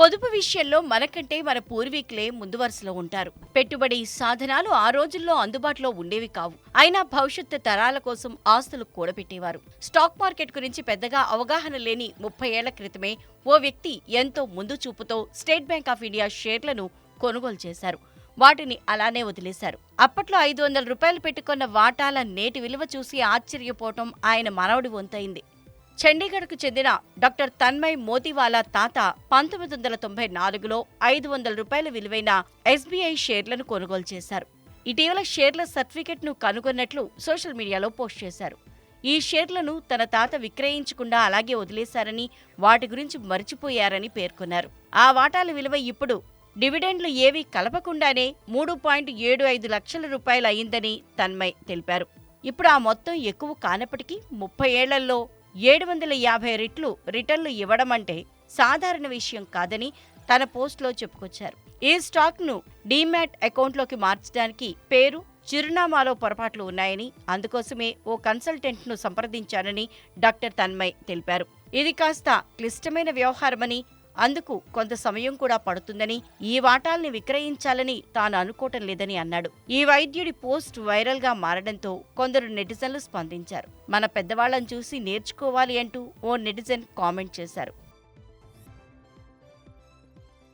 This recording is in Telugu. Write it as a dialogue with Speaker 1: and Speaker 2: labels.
Speaker 1: పొదుపు విషయంలో మనకంటే మన పూర్వీకులే ముందు వరుసలో ఉంటారు. పెట్టుబడి సాధనాలు ఆ రోజుల్లో అందుబాటులో ఉండేవి కావు. అయినా భవిష్యత్తు తరాల కోసం ఆస్తులు కూడబెట్టేవారు. స్టాక్ మార్కెట్ గురించి పెద్దగా అవగాహన లేని ముప్పై ఏళ్ళ క్రితమే ఓ వ్యక్తి ఎంతో ముందు చూపుతో స్టేట్ బ్యాంక్ ఆఫ్ ఇండియా షేర్లను కొనుగోలు చేశారు. వాటిని అలానే వదిలేశారు. అప్పట్లో ఐదు వందల రూపాయలు పెట్టుకున్న వాటాల నేటి విలువ చూసి ఆశ్చర్యపోవటం ఆయన మనవడి వంతైంది. చండీగఢ్కు చెందిన డాక్టర్ తన్మయ్ మోతివాలా తాత పంతొమ్మిది వందల తొంభై నాలుగులో ఐదు వందల రూపాయల విలువైన ఎస్బీఐ షేర్లను కొనుగోలు చేశారు. ఇటీవల షేర్ల సర్టిఫికెట్ను కనుగొన్నట్లు సోషల్ మీడియాలో పోస్ట్ చేశారు. ఈ షేర్లను తన తాత విక్రయించకుండా అలాగే వదిలేశారని వాటి గురించి మర్చిపోయారని పేర్కొన్నారు. ఆ వాటాల విలువ ఇప్పుడు డివిడెండ్లు ఏవీ కలపకుండానే మూడు పాయింట్ ఏడు ఐదు లక్షల రూపాయలు అయిందని తన్మయ్ తెలిపారు. ఇప్పుడు ఆ మొత్తం ఎక్కువ కానప్పటికీ ముప్పై ఏళ్ళలో ఏడు వందల యాభై రెట్లు రిటర్న్లు ఇవ్వడం అంటే సాధారణ విషయం కాదని తన పోస్ట్లో చెప్పుకొచ్చారు. ఈ స్టాక్ను డీమ్యాట్ అకౌంట్లోకి మార్చడానికి పేరు చిరునామాలో పొరపాట్లు ఉన్నాయని అందుకోసమే ఓ కన్సల్టెంట్ను సంప్రదించానని డాక్టర్ తన్మయ్ తెలిపారు. ఇది కాస్త క్లిష్టమైన వ్యవహారమని అందుకు కొంత సమయం కూడా పడుతుందని ఈ వాటాల్ని విక్రయించాలని తాను అనుకోవటం లేదని అన్నాడు. ఈ వైద్యుడి పోస్ట్ వైరల్గా మారడంతో కొందరు నెటిజన్లు స్పందించారు. మన పెద్దవాళ్ళను చూసి నేర్చుకోవాలి అంటూ ఓ నెటిజన్ కామెంట్ చేశారు.